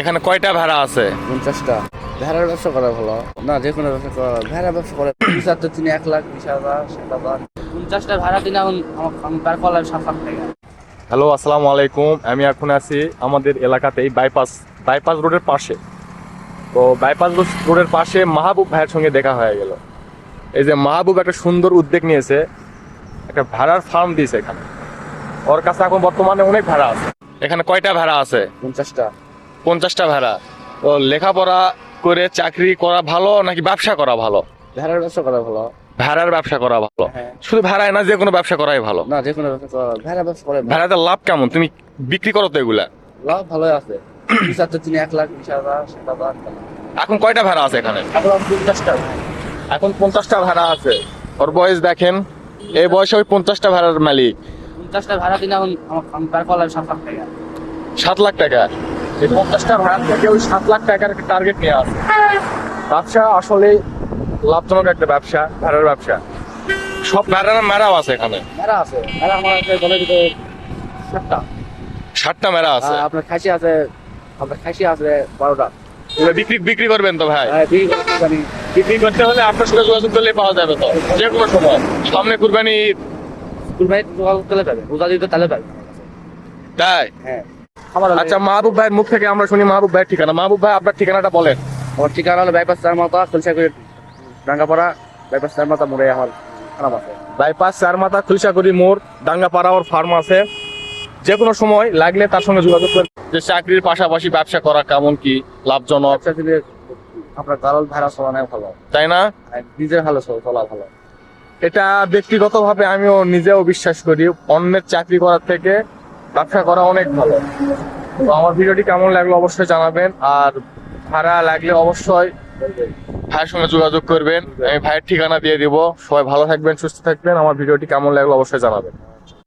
এখানে কয়টা ভেড়া আছে? পঞ্চাশটা। ভেড়ার ব্যবসা করা ভালো। না যে কোনো ব্যবসা করা। ভেড়ার ব্যবসা করে পঁচিশ তো তিনি এক লাখ বিশ হাজার ষাট হাজার। পঞ্চাশটা ভেড়া দিন এখন আমার আমি তার কলার সাত লাখ টাকা হ্যালো আসসালামু আলাইকুম। আমি এখন আছি আমাদের এলাকাতেই বাইপাস বাইপাস রোডের পাশে। তো বাইপাস রোডের পাশে মাহবুব ভাইয়ের সঙ্গে দেখা হয়ে গেল। এই যে মাহবুব একটা সুন্দর উদ্যোগ নিয়েছে। একটা ভেড়ার ফার্ম দিয়েছে এখানে। ওর কাছে এখন বর্তমানে অনেক ভেড়া আছে। এখানে কয়টা ভেড়া আছে? পঞ্চাশটা। পঞ্চাশটা ভেড়া। তো লেখাপড়া করে চাকরি করা ভালো নাকি ব্যবসা করা ভালো? ভেড়ার ব্যবসা করা ভালো। ভেড়ার ব্যবসা করা ভালো। হ্যাঁ। শুধু ভেড়ায় না যে কোনো ব্যবসা করাই ভালো। না যে কোনো ব্যবসা করা ভালো। ব্যবসা করে। ভেড়াতে লাভ কেমন? তুমি বিক্রি করো তো এগুলা? লাভ ভালোই আছে। পঁচিশ তো তিনি এক লাখ বিশ হাজার ষাট হাজার এখন কয়টা ভেড়া আছে এখানে? এখন পঞ্চাশটা। এখন পঞ্চাশটা ভেড়া আছে। ওর বয়স দেখেন এই বয়সে ওই পঞ্চাশটা ভেড়ার মালিক। পঞ্চাশটা ভেড়া দিন এখন আমার সাত লাখ টাকা। সাত লাখ টাকা। এই পঞ্চাশটা ভেড়া থেকে ওই সাত লাখ টাকার টার্গেট নিয়ে আসে। ব্যবসা আসলে লাভজনক একটা ব্যবসা ভেড়ার ব্যবসা। সব ভেড়ার মেরাও আছে এখানে। ভেড়া আছে। ভেড়া আমার আছে দলের ভিতরে সাতটা। ষাটটা মেরা আছে। আপনার খাসি আছে আপনার খাসি আছে বারোটা। বিক্রি বিক্রি করবেন তো ভাই? হ্যাঁ, বিক্রি করতে হলে আপনার সাথে যোগাযোগ করলে পাওয়া যাবে তো। যে কোনো সময়। সামনে কুরবানি কুরবানি জোগাড় করতে পারবে রোজা দিতে তাহলে পারবে তাই? হ্যাঁ। আচ্ছা মাহবুব ভাইয়ের মুখ থেকে আমরা শুনি মাহবুব ভাইয়ের ঠিকানা। মাহবুব ভাই আপনার ঠিকানাটা বলেন। আমার ঠিকানা হলো বাইপাস চার মাথা খুলসা ডাঙ্গাপাড়া বাইপাস চার মাথা মোড়ে আমার খারাপ আছে। বাইপাস চার মাথা খুলসাকরি মোড় ডাঙ্গাপাড়া ওর ফার্ম আছে। যে কোনো সময় লাগলে তার সঙ্গে যোগাযোগ করবেন যে চাকরির পাশাপাশি ব্যবসা করা কেমন কি লাভজনক? আপনার দালাল ভাড়া চলানো ভালো। তাই না? নিজের ভালো চলা ভালো। এটা ব্যক্তিগতভাবে আমিও নিজেও বিশ্বাস করি অন্যের চাকরি করার থেকে ব্যবসা করা অনেক ভালো। তো আমার ভিডিওটি কেমন লাগল অবশ্যই জানাবেন। আর ভাড়া লাগলে অবশ্যই ভাইয়ের সঙ্গে যোগাযোগ করবেন। আমি ভাইয়ের ঠিকানা দিয়ে দিব। সবাই ভালো থাকবেন, সুস্থ থাকবেন। আমার ভিডিওটি কেমন লাগল অবশ্যই জানাবেন।